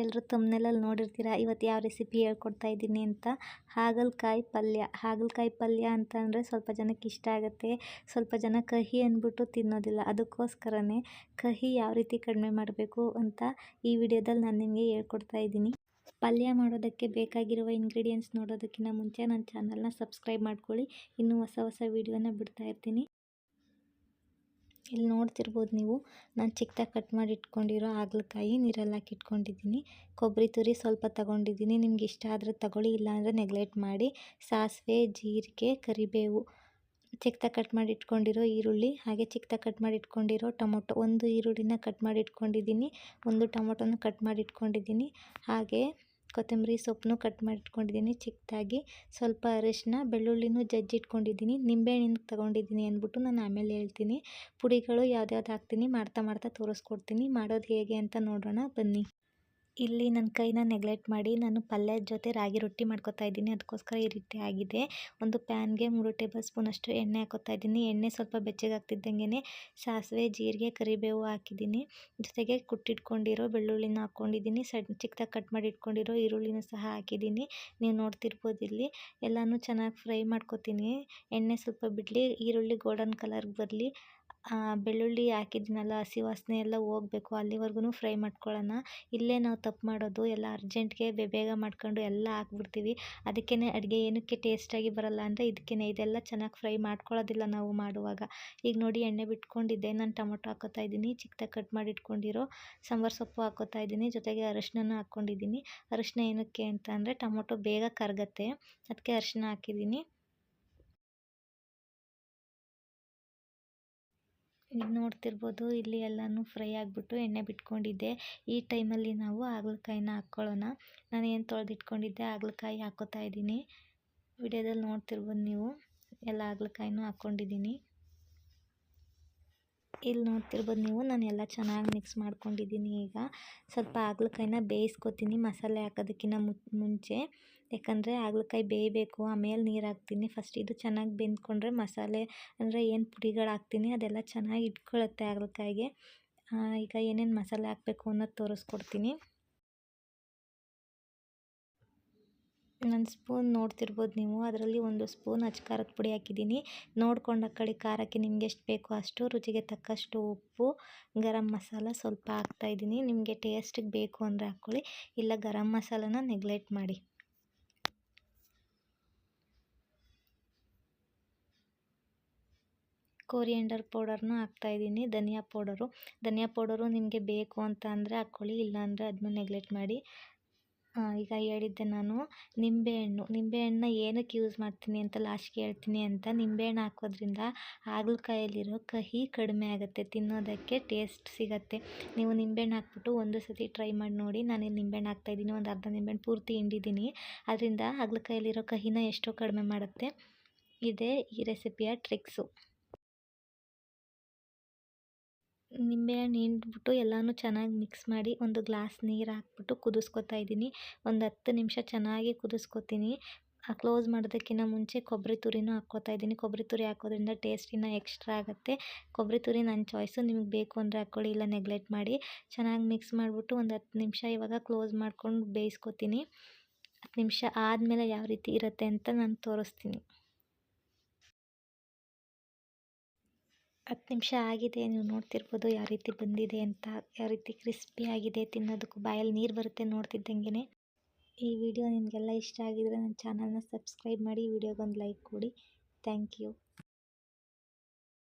ಎಲ್ಲರೂ ತಮ್ಮನೆಲ್ಲಲ್ಲಿ ನೋಡಿರ್ತೀರ? ಇವತ್ತು ಯಾವ ರೆಸಿಪಿ ಹೇಳ್ಕೊಡ್ತಾ ಇದ್ದೀನಿ ಅಂತ? ಹಾಗಲಕಾಯಿ ಪಲ್ಯ. ಹಾಗಲಕಾಯಿ ಪಲ್ಯ ಅಂತ ಅಂದರೆ ಸ್ವಲ್ಪ ಜನಕ್ಕೆ ಇಷ್ಟ ಆಗುತ್ತೆ. ಸ್ವಲ್ಪ ಜನ ಕಹಿ ಅಂದ್ಬಿಟ್ಟು ತಿನ್ನೋದಿಲ್ಲ. ಅದಕ್ಕೋಸ್ಕರನೇ ಕಹಿ ಯಾವ ರೀತಿ ಕಡಿಮೆ ಮಾಡಬೇಕು ಅಂತ ಈ ವಿಡಿಯೋದಲ್ಲಿ ನಾನು ನಿಮಗೆ ಹೇಳ್ಕೊಡ್ತಾ ಇದ್ದೀನಿ. ಪಲ್ಯ ಮಾಡೋದಕ್ಕೆ ಬೇಕಾಗಿರುವ ಇಂಗ್ರೀಡಿಯೆಂಟ್ಸ್ ನೋಡೋದಕ್ಕಿಂತ ಮುಂಚೆ ನನ್ನ ಚಾನಲ್ನ ಸಬ್ಸ್ಕ್ರೈಬ್ ಮಾಡ್ಕೊಳ್ಳಿ. ಇನ್ನೂ ಹೊಸ ಹೊಸ ವೀಡಿಯೋನ ಬಿಡ್ತಾ ಇರ್ತೀನಿ. ಇಲ್ಲಿ ನೋಡ್ತಿರ್ಬೋದು ನೀವು, ನಾನು ಚಿಕ್ಕದಾಗಿ ಕಟ್ ಮಾಡಿ ಇಟ್ಕೊಂಡಿರೋ ಹಾಗಲಕಾಯಿ ನೀರಲ್ಲಿ ಹಾಕಿ ಇಟ್ಕೊಂಡಿದ್ದೀನಿ ಕೊಬ್ಬರಿ ತುರಿ ಸ್ವಲ್ಪ ತಗೊಂಡಿದ್ದೀನಿ. ನಿಮ್ಗೆ ಇಷ್ಟ ಆದರೆ ತಗೊಳ್ಳಿ, ಇಲ್ಲಾಂದರೆ ನೆಗ್ಲೆಕ್ಟ್ ಮಾಡಿ. ಸಾಸಿವೆ, ಜೀರಿಗೆ, ಕರಿಬೇವು ಚಿಕ್ಕದಾಗಿ ಕಟ್ ಮಾಡಿ ಇಟ್ಕೊಂಡಿರೋ ಈರುಳ್ಳಿ, ಹಾಗೆ ಚಿಕ್ಕದಾಗಿ ಕಟ್ ಮಾಡಿ ಇಟ್ಕೊಂಡಿರೋ ಟೊಮೊಟೊ. ಒಂದು ಈರುಳ್ಳಿನ ಕಟ್ ಮಾಡಿ ಇಟ್ಕೊಂಡಿದ್ದೀನಿ ಒಂದು ಟೊಮೊಟೊನ ಕಟ್ ಮಾಡಿ ಇಟ್ಕೊಂಡಿದ್ದೀನಿ ಹಾಗೆ ಕೊತ್ತಂಬರಿ ಸೊಪ್ಪನ್ನು ಕಟ್ ಮಾಡಿ ಇಟ್ಕೊಂಡಿದ್ದೀನಿ ಚಿಕ್ಕದಾಗಿ ಸ್ವಲ್ಪ ಅರಿಶಿನ, ಬೆಳ್ಳುಳ್ಳಿನೂ ಜಜ್ಜಿ ಇಟ್ಕೊಂಡಿದ್ದೀನಿ ನಿಂಬೆಹಣ್ಣು ತೊಗೊಂಡಿದ್ದೀನಿ ಅಂದ್ಬಿಟ್ಟು ನಾನು ಆಮೇಲೆ ಹೇಳ್ತೀನಿ. ಪುಡಿಗಳು ಯಾವ್ದ್ಯಾವ್ದು ಹಾಕ್ತೀನಿ ಮಾಡ್ತಾ ಮಾಡ್ತಾ ತೋರಿಸ್ಕೊಡ್ತೀನಿ. ಮಾಡೋದು ಹೇಗೆ ಅಂತ ನೋಡೋಣ. ಬನ್ನಿ. ಇಲ್ಲಿ ನನ್ನ ಕೈನ ನೆಗ್ಲೆಕ್ಟ್ ಮಾಡಿ ನಾನು ಪಲ್ಯದ ಜೊತೆ ರಾಗಿ ರೊಟ್ಟಿ ಮಾಡ್ಕೊತಾ ಇದ್ದೀನಿ. ಅದಕ್ಕೋಸ್ಕರ ಈ ರೀತಿ ಆಗಿದೆ. ಒಂದು ಪ್ಯಾನ್ಗೆ ಮೂರು ಟೇಬಲ್ ಸ್ಪೂನಷ್ಟು ಎಣ್ಣೆ ಹಾಕೋತಾ ಇದ್ದೀನಿ. ಎಣ್ಣೆ ಸ್ವಲ್ಪ ಬೆಚ್ಚಗಾಗ್ತಿದ್ದಂಗೆ ಸಾಸಿವೆ, ಜೀರಿಗೆ, ಕರಿಬೇವು ಹಾಕಿದ್ದೀನಿ. ಜೊತೆಗೆ ಕುಟ್ಟಿಟ್ಕೊಂಡಿರೋ ಬೆಳ್ಳುಳ್ಳಿನ ಹಾಕ್ಕೊಂಡಿದ್ದೀನಿ ಸಣ್ಣ ಚಿಕ್ಕದಾಗಿ ಕಟ್ ಮಾಡಿ ಇಟ್ಕೊಂಡಿರೋ ಈರುಳ್ಳಿನೂ ಸಹ ಹಾಕಿದ್ದೀನಿ. ನೀವು ನೋಡ್ತಿರ್ಬೋದು ಇಲ್ಲಿ. ಎಲ್ಲನೂ ಚೆನ್ನಾಗಿ ಫ್ರೈ ಮಾಡ್ಕೊತೀನಿ. ಎಣ್ಣೆ ಸ್ವಲ್ಪ ಬಿಡಲಿ, ಈರುಳ್ಳಿ ಗೋಲ್ಡನ್ ಕಲರ್ಗೆ ಬರಲಿ. ಬೆಳ್ಳುಳ್ಳಿ ಹಾಕಿದ್ನಲ್ಲ, ಹಸಿ ವಾಸನೆ ಎಲ್ಲ ಹೋಗ್ಬೇಕು ಅಲ್ಲಿವರೆಗೂ ಫ್ರೈ ಮಾಡ್ಕೊಳ್ಳೋಣ. ಇಲ್ಲೇ ನಾವು ತಪ್ಪು ಮಾಡೋದು, ಎಲ್ಲ ಅರ್ಜೆಂಟ್ಗೆ ಬೇಗ ಮಾಡ್ಕೊಂಡು ಎಲ್ಲ ಹಾಕ್ಬಿಡ್ತೀವಿ. ಅದಕ್ಕೇ ಅಡುಗೆ ಏನಕ್ಕೆ ಟೇಸ್ಟಾಗಿ ಬರಲ್ಲ ಅಂದರೆ ಇದಕ್ಕೇ ಇದೆಲ್ಲ ಚೆನ್ನಾಗಿ ಫ್ರೈ ಮಾಡ್ಕೊಳ್ಳೋದಿಲ್ಲ ನಾವು ಮಾಡುವಾಗ. ಈಗ ನೋಡಿ, ಎಣ್ಣೆ ಬಿಟ್ಕೊಂಡಿದ್ದೆ, ನಾನು ಟೊಮೊಟೊ ಹಾಕೋತಾ ಇದ್ದೀನಿ ಚಿಕ್ಕದಾಗಿ ಕಟ್ ಮಾಡಿ ಇಟ್ಕೊಂಡಿರೋ ಸಾಂಬಾರು ಸೊಪ್ಪು ಹಾಕೋತಾ ಇದ್ದೀನಿ, ಜೊತೆಗೆ ಅರಶಿನ ಹಾಕ್ಕೊಂಡಿದ್ದೀನಿ. ಅರಶಿನ ಏನಕ್ಕೆ ಅಂತ ಅಂದರೆ, ಟೊಮೊಟೊ ಬೇಗ ಕರಗತ್ತೆ, ಅದಕ್ಕೆ ಅರಶಿನ ಹಾಕಿದ್ದೀನಿ. ಈಗ ನೋಡ್ತಿರ್ಬೋದು ಇಲ್ಲಿ ಎಲ್ಲನೂ ಫ್ರೈ ಆಗಿಬಿಟ್ಟು ಎಣ್ಣೆ ಬಿಟ್ಕೊಂಡಿದ್ದೆ. ಈ ಟೈಮಲ್ಲಿ ನಾವು ಹಾಗಲಕಾಯಿನ ಹಾಕ್ಕೊಳ್ಳೋಣ. ನಾನು ಏನು ತೊಳೆದಿಟ್ಕೊಂಡಿದ್ದೆ ಹಾಗಲಕಾಯಿ ಹಾಕೋತಾ ಇದ್ದೀನಿ. ವಿಡಿಯೋದಲ್ಲಿ ನೋಡ್ತಿರ್ಬೋದು ನೀವು. ಎಲ್ಲ ಹಾಗಲಕಾಯಿನೂ ಹಾಕ್ಕೊಂಡಿದ್ದೀನಿ. ಇಲ್ಲಿ ನೋಡ್ತಿರ್ಬೋದು ನೀವು, ನಾನು ಎಲ್ಲ ಚೆನ್ನಾಗಿ ಮಿಕ್ಸ್ ಮಾಡ್ಕೊಂಡಿದ್ದೀನಿ ಈಗ. ಸ್ವಲ್ಪ ಹಾಗಲಕಾಯಿನ ಬೇಯಿಸ್ಕೊತೀನಿ, ಮಸಾಲೆ ಹಾಕೋದಕ್ಕಿಂತ ಮುಂಚೆ. ಯಾಕಂದರೆ ಹಾಗಲಕಾಯಿ ಬೇಯಬೇಕು, ಆಮೇಲೆ ನೀರು ಹಾಕ್ತೀನಿ. ಫಸ್ಟ್ ಇದು ಚೆನ್ನಾಗಿ ಬೆಂದ್ಕೊಂಡ್ರೆ ಮಸಾಲೆ, ಅಂದರೆ ಏನು ಪುಡಿಗಳು ಹಾಕ್ತೀನಿ, ಅದೆಲ್ಲ ಚೆನ್ನಾಗಿ ಇಟ್ಕೊಳ್ಳುತ್ತೆ ಹಾಗಲಕಾಯಿಗೆ. ಈಗ ಏನೇನು ಮಸಾಲೆ ಹಾಕಬೇಕು ಅನ್ನೋದು ತೋರಿಸ್ಕೊಡ್ತೀನಿ. ನನ್ನ ಸ್ಪೂನ್ ನೋಡ್ತಿರ್ಬೋದು ನೀವು. ಅದರಲ್ಲಿ ಒಂದು ಸ್ಪೂನ್ ಅಚ್ಚ ಖಾರದ ಪುಡಿ ಹಾಕಿದ್ದೀನಿ. ನೋಡ್ಕೊಂಡು ಕಡೆ ಖಾರಕ್ಕೆ ನಿಮ್ಗೆ ಎಷ್ಟು ಬೇಕೋ ಅಷ್ಟು ರುಚಿಗೆ ತಕ್ಕಷ್ಟು ಉಪ್ಪು, ಗರಂ ಮಸಾಲ ಸ್ವಲ್ಪ ಹಾಕ್ತಾಯಿದ್ದೀನಿ ನಿಮಗೆ ಟೇಸ್ಟಿಗೆ ಬೇಕು ಅಂದರೆ ಹಾಕ್ಕೊಳ್ಳಿ. ಇಲ್ಲ ಗರಂ ಮಸಾಲನ ನೆಗ್ಲೆಕ್ಟ್ ಮಾಡಿ. ಕೋರಿಯಂಡರ್ ಹಾಕ್ತಾ ಇದ್ದೀನಿ. ಧನಿಯಾ ಪೌಡರು ಧನಿಯಾ ಪೌಡರು ನಿಮಗೆ ಬೇಕು ಅಂತ ಅಂದರೆ ಹಾಕ್ಕೊಳ್ಳಿ. ಇಲ್ಲಾಂದರೆ ಅದನ್ನು ನೆಗ್ಲೆಕ್ಟ್ ಮಾಡಿ. ಈಗ ಹೇಳಿದ್ದೆ ನಾನು, ನಿಂಬೆಹಣ್ಣು. ನಿಂಬೆಹಣ್ಣನ್ನ ಏನಕ್ಕೆ ಯೂಸ್ ಮಾಡ್ತೀನಿ ಅಂತ ಲಾಸ್ಟ್ಗೆ ಹೇಳ್ತೀನಿ ಅಂತ. ನಿಂಬೆಹಣ್ಣು ಹಾಕೋದ್ರಿಂದ ಹಾಗಲಕಾಯಲ್ಲಿರೋ ಕಹಿ ಕಡಿಮೆ ಆಗುತ್ತೆ, ತಿನ್ನೋದಕ್ಕೆ ಟೇಸ್ಟ್ ಸಿಗುತ್ತೆ. ನೀವು ನಿಂಬೆಹಣ್ಣು ಹಾಕ್ಬಿಟ್ಟು ಒಂದು ಸತಿ ಟ್ರೈ ಮಾಡಿ ನೋಡಿ. ನಾನು ಇಲ್ಲಿ ನಿಂಬೆಹಣ್ಣು ಹಾಕ್ತಾಯಿದ್ದೀನಿ ಒಂದು ಅರ್ಧ ನಿಂಬೆಹಣ್ಣು ಪೂರ್ತಿ ಹಿಂಡಿದ್ದೀನಿ. ಅದರಿಂದ ಹಾಗಲಕಾಯಲ್ಲಿರೋ ಕಹಿನ ಎಷ್ಟೋ ಕಡಿಮೆ ಮಾಡುತ್ತೆ. ಇದೇ ಈ ರೆಸಿಪಿಯ ಟ್ರಿಕ್ಸು ನಿಂಬೆಹಣ್ಣು ಹಿಂಡ್ಬಿಟ್ಟು ಎಲ್ಲನೂ ಚೆನ್ನಾಗಿ ಮಿಕ್ಸ್ ಮಾಡಿ ಒಂದು ಗ್ಲಾಸ್ ನೀರು ಹಾಕ್ಬಿಟ್ಟು ಕುದಿಸ್ಕೊತಾ ಇದ್ದೀನಿ. ಒಂದು ಹತ್ತು ನಿಮಿಷ ಚೆನ್ನಾಗಿ ಕುದಿಸ್ಕೊತೀನಿ. ಕ್ಲೋಸ್ ಮಾಡೋದಕ್ಕಿಂತ ಮುಂಚೆ ಕೊಬ್ಬರಿ ತುರಿನೂ ಹಾಕ್ಕೋತಾ ಇದ್ದೀನಿ. ಕೊಬ್ಬರಿ ತುರಿ ಹಾಕೋದ್ರಿಂದ ಟೇಸ್ಟಿನ ಎಕ್ಸ್ಟ್ರಾ ಆಗುತ್ತೆ. ಕೊಬ್ಬರಿ ತುರಿ ನನ್ನ ಚಾಯ್ಸು ನಿಮಗೆ ಬೇಕು ಅಂದರೆ ಹಾಕ್ಕೊಳ್ಳಿ ಇಲ್ಲ ನೆಗ್ಲೆಕ್ಟ್ ಮಾಡಿ. ಚೆನ್ನಾಗಿ ಮಿಕ್ಸ್ ಮಾಡಿಬಿಟ್ಟು ಒಂದು ಹತ್ತು ನಿಮಿಷ ಇವಾಗ ಕ್ಲೋಸ್ ಮಾಡ್ಕೊಂಡು ಬೇಯಿಸ್ಕೊತೀನಿ. ಹತ್ತು ನಿಮಿಷ ಆದಮೇಲೆ ಯಾವ ರೀತಿ ಇರುತ್ತೆ ಅಂತ ನಾನು ತೋರಿಸ್ತೀನಿ. ಹತ್ತು ನಿಮಿಷ ಆಗಿದೆ, ನೀವು ನೋಡ್ತಿರ್ಬೋದು ಯಾವ ರೀತಿ ಬಂದಿದೆ ಅಂತ, ಯಾವ ರೀತಿ ಕ್ರಿಸ್ಪಿ ಆಗಿದೆ ತಿನ್ನೋದಕ್ಕೂ ಬಾಯಲ್ಲಿ ನೀರು ಬರುತ್ತೆ ನೋಡ್ತಿದ್ದಂಗೆ ಈ ವಿಡಿಯೋ ನಿಮಗೆಲ್ಲ ಇಷ್ಟ ಆಗಿದ್ದರೆ ನನ್ನ ಚಾನಲ್ನ ಸಬ್ಸ್ಕ್ರೈಬ್ ಮಾಡಿ ವಿಡಿಯೋಗೊಂದು ಲೈಕ್ ಕೊಡಿ. Thank you